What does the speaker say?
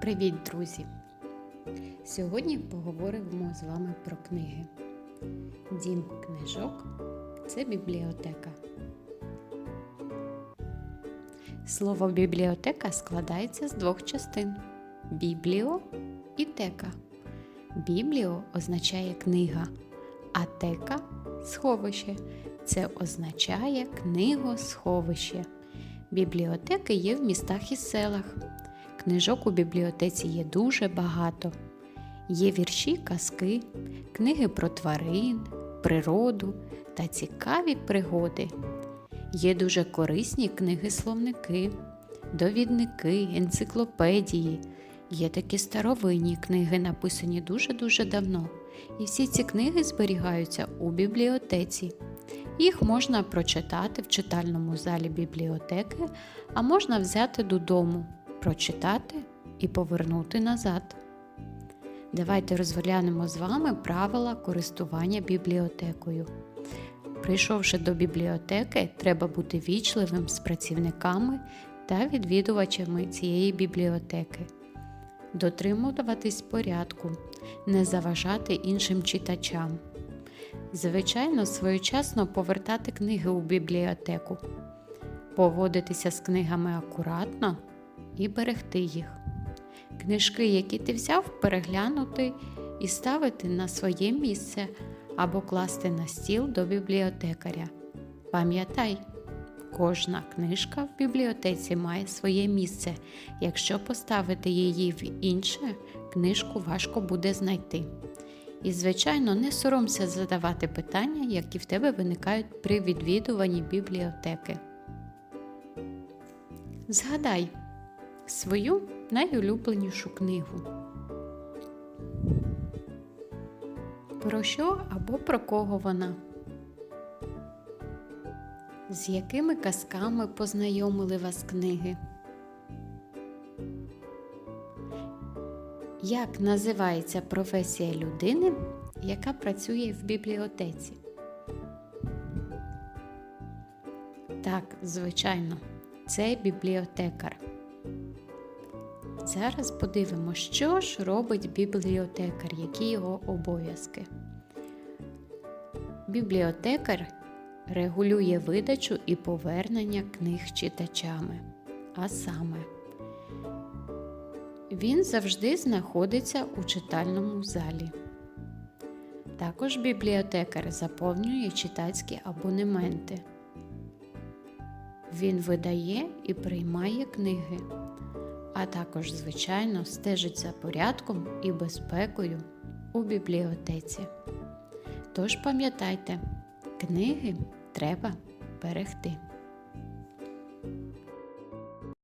Привіт, друзі! Сьогодні поговоримо з вами про книги. Дім книжок це бібліотека. Слово бібліотека складається з двох частин: бібліо і тека. Бібліо означає книга, а тека сховище. Це означає книгосховище. Бібліотеки є в містах і селах. Книжок у бібліотеці є дуже багато. Є вірші, казки, книги про тварин, природу та цікаві пригоди. Є дуже корисні книги-словники, довідники, енциклопедії. Є такі старовинні книги, написані дуже-дуже давно. І всі ці книги зберігаються у бібліотеці. Їх можна прочитати в читальному залі бібліотеки, а можна взяти додому, прочитати і повернути назад. Давайте розглянемо з вами правила користування бібліотекою. Прийшовши до бібліотеки, треба бути вічливим з працівниками та відвідувачами цієї бібліотеки, дотримуватись порядку, не заважати іншим читачам. Звичайно, своєчасно повертати книги у бібліотеку, поводитися з книгами акуратно і берегти їх. Книжки, які ти взяв, переглянути і ставити на своє місце або класти на стіл до бібліотекаря. Пам'ятай, кожна книжка в бібліотеці має своє місце. Якщо поставити її в інше, книжку важко буде знайти. І, звичайно, не соромся задавати питання, які в тебе виникають при відвідуванні бібліотеки. Згадай свою найулюбленішу книгу. Про що або про кого вона? З якими казками познайомили вас книги? Як називається професія людини, яка працює в бібліотеці? Так, звичайно, це бібліотекар. Зараз подивимося, що ж робить бібліотекар, які його обов'язки. Бібліотекар регулює видачу і повернення книг читачами. А саме, він завжди знаходиться у читальному залі. Також бібліотекар заповнює читацькі абонементи. Він видає і приймає книги, а також, звичайно, стежить за порядком і безпекою у бібліотеці. Тож пам'ятайте, книги треба берегти.